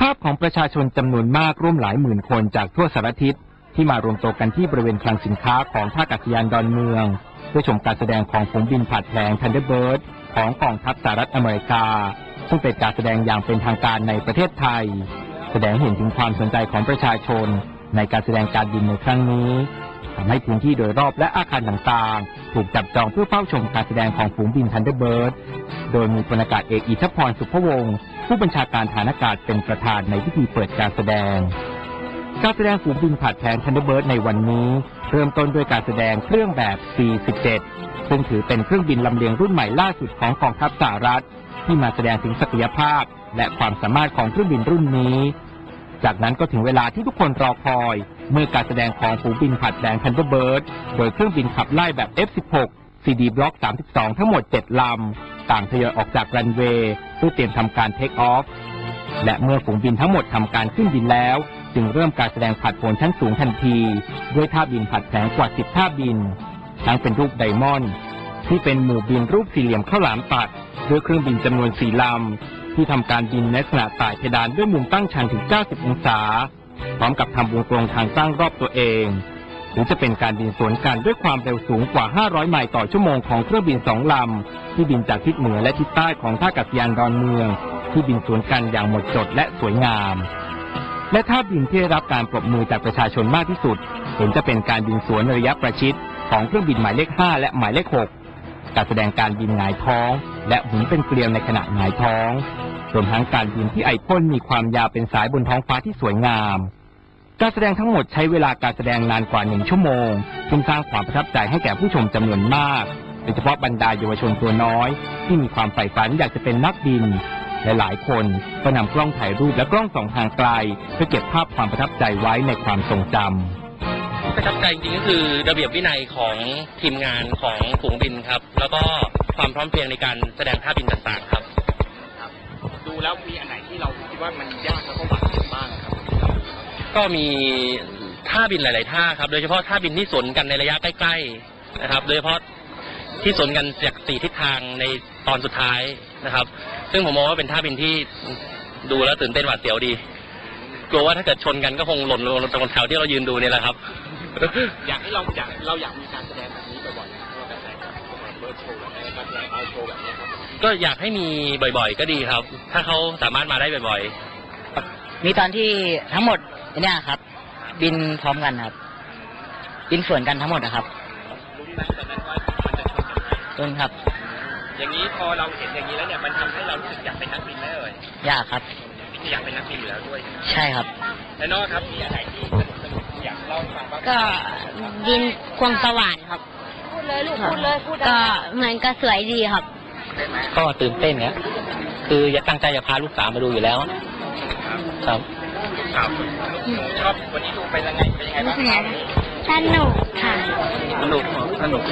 ภาพของประชาชนจำนวนมากร่วมหลายหมื่นคนจากทั่วสารทิศที่มารวมตัวกันที่บริเวณคลังสินค้าของท่าอากาศยานดอนเมืองเพื่อชมการแสดงของฝูงบินผัดแผงทันเดอร์เบิร์ดของกองทัพสหรัฐอเมริกา ซึ่งเป็นการแสดงอย่างเป็นทางการในประเทศไทย แสดงเห็นถึงความสนใจของประชาชน ในการแสดงการบินในครั้งนี้ทำให้พื้นที่โดยรอบและอาคารต่างๆ ถูกจับจองเพื่อเฝ้าชมการแสดงของฝูงบินทันเดอร์เบิร์ด โดยมีพลอากาศเอกอิทธพรสุภวงศ์ ผู้บัญชาการฐานอากาศเป็นประธานในพิธีเปิดการแสดง การแสดงฝูงบินผัดแผนทันเดอร์เบิร์ดในวันนี้ เริ่มต้นด้วยการแสดงเครื่องแบบ C-17 ซึ่งถือเป็นเครื่องบินลำเลียงรุ่นใหม่ล่าสุดของกองทัพสหรัฐ ที่มาแสดงถึงศักยภาพ และความสามารถของเครื่องบินรุ่นนี้ จากนั้นก็ถึงเวลาที่ทุกคนรอคอย เมื่อการแสดงของฝูงบินผัดแดงทันเดอร์เบิร์ดโดยเครื่องบินขับไล่แบบ F16 CD Block 32 ทั้งหมด 7 ลำ ต่างทยอยออกจากรันเวย์เพื่อเตรียมทำการเทคออฟ และเมื่อฝูงบินทั้งหมดทำการขึ้นบินแล้ว จึงเริ่มการแสดงผัดโผนชั้นสูงทันที ด้วยท่าบินผัดแผงกว่า10ท่าบิน ทั้งเป็นรูปไดมอนด์ที่เป็นหมู่บินรูปสี่เหลี่ยมข้าวหลามตัดด้วยเครื่องบินจำนวนสี่ลำ ที่ทำการบินในลักษณะต่ายเพดานด้วยมุมตั้งชันถึง 90 องศา พร้อมกับทำวงกลมทางตั้งรอบตัวเอง รือจะเป็นการบินสวนกันด้วยความเร็วสูงกว่า 500 ไมล์ต่อชั่วโมงของเครื่องบินสองลำ ที่บินจากทิศเหนือและทิศใต้ของท่าอากาศยานดอนเมือง ที่บินสวนกันอย่างหมดจดและสวยงาม และท่าบินที่ได้รับการปรบมือจากประชาชนมากที่สุดเห็นจะเป็นการบินสวนในระยะประชิดของเครื่องบินหมายเลข 5 และหมายเลข 6 การแสดงการบินหงายท้อง และหมุนเป็นเกลียวในขณะหงายท้องรวมทั้งการบินที่ไอพ่นมีความยาวเป็นสายบนท้องฟ้าที่สวยงาม การแสดงทั้งหมดใช้เวลาการแสดงนานกว่าหนึ่งชั่วโมงซึ่งสร้างความประทับใจให้แก่ผู้ชมจำนวนมากโดยเฉพาะบรรดาเยาวชนตัวน้อย ที่มีความใฝ่ฝันอยากจะเป็นนักบินและหลายคนก็นำกล้องถ่ายรูปและกล้องส่องทางไกล เพื่อเก็บภาพความประทับใจไว้ในความทรงจำ ประทับใจจริงๆก็คือระเบียบวินัยของทีมงานของฝูงบินครับ แล้วก็ความพร้อมเพรียงในการแสดงท่าบินต่างๆครับ ดูแล้วมีอันไหนที่เราคิดว่ามันยากแล้วก็หวาดบ้างครับ ก็มีท่าบินหลาย ๆ ท่าครับ โดยเฉพาะท่าบินที่สนกันในระยะใกล้ ๆ นะครับ โดยเฉพาะที่สนกันจากสี่ทิศทางในตอนสุดท้ายนะครับ ซึ่งผมมองว่าเป็นท่าบินที่ดูแล้วตื่นเต้นหวาดเสียวดี กลัวว่าถ้าเกิดชนกันก็คงหล่นลงตรงแถวที่เรายืนดูเนี่ยแหละครับ อยากให้เราอยากเราอยากมีการแสดงแบบนี้บ่อยๆนะครับแบบไหนครับเบิร์ดโชว์แบบนี้การแสดงเอาโชว์แบบนี้ครับก็อยากให้มีบ่อยๆ ก็ดีครับ ถ้าเขาสามารถมาได้บ่อยๆ มีตอนที่ทั้งหมด เนี่ยครับ บินพร้อมกันครับ บินสวนกันทั้งหมดนะครับรู้ไหมตอนนั้นว่ามันจะชนกันไหมต้นครับ อย่างนี้พอเราเห็นอย่างนี้แล้วเนี่ยมันทำให้เรารู้สึกอยากเป็นนักบินไหมเอ่ยยากครับที่อยากเป็นนักบินอยู่แล้วด้วย ใช่ครับ และนอกครับมีอะไรที่สนุกสนุกอยากเล่าให้ฟังบ้างก็บินควงสว่านครับ พูดเลยลูกพูดเลยพูดก็เหมือนก็สวยดีครับ ก็ตื่นเต้นนะคืออยากตั้งใจจะพาลูกสาวมาดูอยู่แล้ว ครับ ครับชอบวันนี้ดูเป็นยังไงเป็นยังไงบ้างครับสนุกค่ะ สนุกสนุก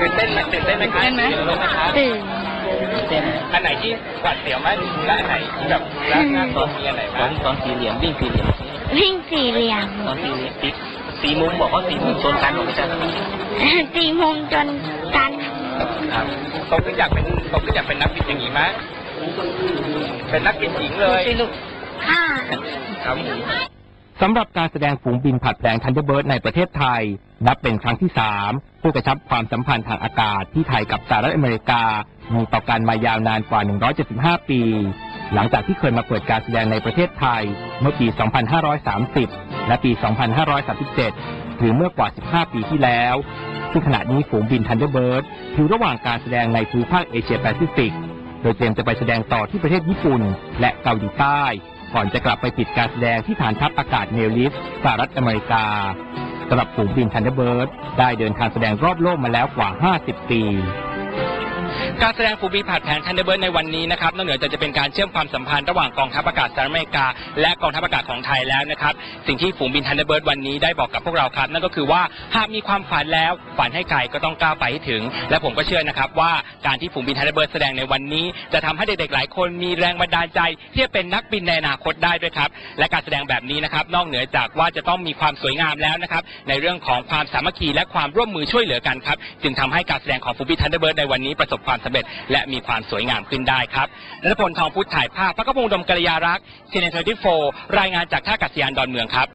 ตื่นเต้นไหมตื่นเต้นไหมครับตื่นเต้นไหมครับตื่นอันไหนที่หวาดเสียวไหมและอันไหนที่แบบรักน่ากลัวมีอันไหนตอบ้างนตอนสี่เหลี่ยมวิ่งสี่เหลี่ยมวิ่งสี่เหลี่ยมตอนสี่เหลี่ยมสีสีมุมบอกว่าสีมุมโซนกันบอกไม่ใช่เหรอสี่โมงจนกันครับโตขึ้นอยากเป็นโตขึ้นอยากเป็นนักบินอย่างนี้ไหมเป็นนักบินหญิงเลย ค่ะครับสำหรับการแสดงฝูงบินผัดแผลงทันเดอร์เบิร์ดในประเทศไทย นับเป็นครั้งที่3เพื่อกระชับความสัมพันธ์ทางอากาศที่ไทยกับสหรัฐอเมริกา มีต่อกันมายาวนานกว่า 175 ปี หลังจากที่เคยมาเปิดการแสดงในประเทศไทย เมื่อปี 2530 และปี 2537 หรือเมื่อกว่า 15 ปีที่แล้ว ซึ่งขณะนี้ฝูงบินทันเดอร์เบิร์ดอยู่ระหว่างการแสดงในภูมิภาคเอเชียแปซิฟิก โดยเตรียมจะไปแสดงต่อที่ประเทศญี่ปุ่น และเกาหลีใต้ ก่อนจะกลับไปปิดการแสดงที่ฐานทัพอากาศเนลิสสหรัฐอเมริกาสำหรับฝูงบินทันเดอร์เบิร์ดได้เดินทางแสดงรอบโลกมาแล้วกว่า 50 ปี การแสดงฟูบีผัดแผนทันเดอร์เบิร์ดในวันนี้นะครับนอกเหนือจากจะเป็นการเชื่อมความสัมพันธ์ระหว่างกองทัพอากาศสหรัฐอเมริกา และกองทัพอากาศของไทยแล้วนะครับ สิ่งที่ฝูงบินทันเดอร์เบิร์ดวันนี้ได้บอกกับพวกเราครับ นั่นก็คือว่าหากมีความฝันแล้วฝันให้ไกลก็ต้องก้าวไปให้ถึง และผมก็เชื่อนะครับว่าการที่ฝูงบินทันเดอร์เบิร์ดแสดงในวันนี้ จะทำให้เด็กๆหลายคนมีแรงบันดาลใจที่จะเป็นนักบินในอนาคตได้ด้วยครับและการแสดงแบบนี้นะครับนอกเหนือจากว่าจะต้องมีความสวยงามแล้วนะครับในเรื่องของความสามัคคีและความร่วมมือช่วยเหลือกันครับจึงทำให้การแสดงของฟูบิทันเดอร์เบิร์ดในวันนี้ประสบความสำเร็จและมีความสวยงามขึ้นได้ครับนัทพลทองพุทธถ่ายภาพพระกระพงดมกัลยารักษ์ซีเนทรีโฟรายงานจากท่าอากาศยานดอนเมืองครับ